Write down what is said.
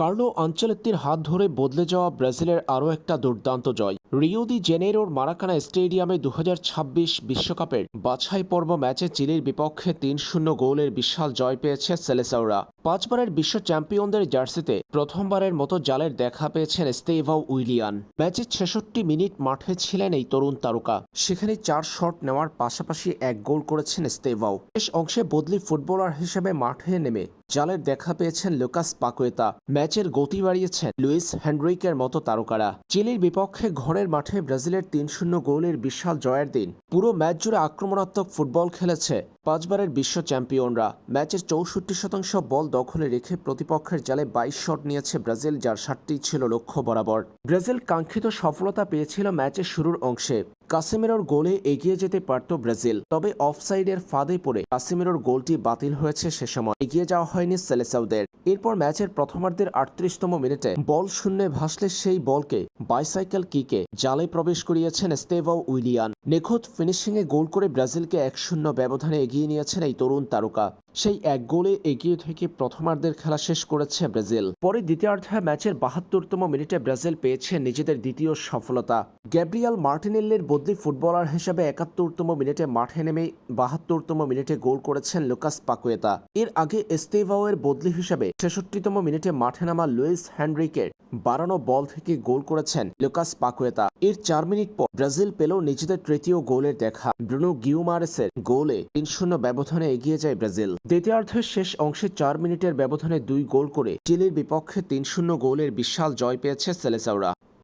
Carlo আঞ্চলিত্তির হাত ধরে বদলে যাওয়া ব্রাজিলের আরও একটা দুর্দান্ত জয়। রিও দি জেনেরোর মারাকানা স্টেডিয়ামে দু বিশ্বকাপের বাছাই পর্ব ম্যাচে চিলির বিপক্ষে তিন শূন্য গোলের বিশাল জয় পেয়েছে সেলেসাওরা পাঁচবারের বিশ্ব চ্যাম্পিয়নদের জার্সিতে প্রথমবারের মতো জালের দেখা পেয়েছেন স্তেভাও উইলিয়ান। ম্যাচের ছেষট্টি মিনিট মাঠে ছিলেন এই তরুণ তারকা। সেখানে চার শট নেওয়ার পাশাপাশি এক গোল করেছেন স্তেভাও শেষ অংশে বদলি ফুটবলার হিসেবে মাঠে নেমে জালের দেখা পেয়েছেন লুকাস পাকুয়েতা। ম্যাচের গতি বাড়িয়েছেন লুইস হেনরিকের মতো তারকারা। চিলির বিপক্ষে ঘরের মাঠে ব্রাজিলের তিন শূন্য গোলের বিশাল জয়ের দিন। পুরো ম্যাচ জুড়ে আক্রমণাত্মক ফুটবল খেলেছে পাঁচবারের বিশ্ব চ্যাম্পিয়নরা। ম্যাচের চৌষট্টি শতাংশ বল দখলে রেখে প্রতিপক্ষের জালে বাইশ শট নিয়েছে ব্রাজিল, যার ষাটটি ছিল লক্ষ্য বরাবর। ব্রাজিল কাঙ্ক্ষিত সফলতা পেয়েছিল ম্যাচের শুরুর অংশে। কাসেমিরোর গোলে এগিয়ে যেতে পারত ব্রাজিল, তবে অফসাইডের ফাঁদে পড়ে কাসেমিরোর গোলটি বাতিল হয়েছে সে সময়। এগিয়ে যাওয়া হয়নি সেলেসাউদের। এরপর ম্যাচের প্রথমার্ধের আটত্রিশতম মিনিটে বল শূন্যে ভাসলে সেই বলকে বাইসাইকেল কিকে জালে প্রবেশ করিয়েছেন স্তেভাও উইলিয়ান। নিখুঁত ফিনিশিংয়ে গোল করে ব্রাজিলকে এক শূন্য ব্যবধানে এগিয়ে নিয়েছেন এই তরুণ তারকা। সেই এক গোলে এগিয়ে থেকে প্রথমার্ধের খেলা শেষ করেছে ব্রাজিল। পরে দ্বিতীয়ার্ধে ম্যাচের বাহাত্তরতম মিনিটে ব্রাজিল পেয়েছে নিজেদের দ্বিতীয় সফলতা। গ্যাব্রিয়াল মার্টিনেল্লির বদলি ফুটবলার হিসেবে একাত্তরতম মিনিটে মাঠে নেমে বাহাত্তরতম মিনিটে গোল করেছেন লুকাস পাকুয়েতা। এর আগে এস্তেভাওয়ের বদলি হিসেবে ছেষট্টিতম মিনিটে মাঠে নামা লুইস হ্যান্ড্রিকের বাড়ানো বল থেকে গোল করেছেন লুকাস পাকুয়েতা। এর চার মিনিট পর ব্রাজিল পেল নিজেদের তৃতীয় গোলের দেখা। ব্রুনো গিউমারেসের গোলে তিন শূন্য ব্যবধানে এগিয়ে যায় ব্রাজিল। দ্বিতীয়ার্ধের শেষ অংশে চার মিনিটের ব্যবধানে দুই গোল করে চিলির বিপক্ষে তিন শূন্য গোলের বিশাল জয় পেয়েছে সেলেসাওরা।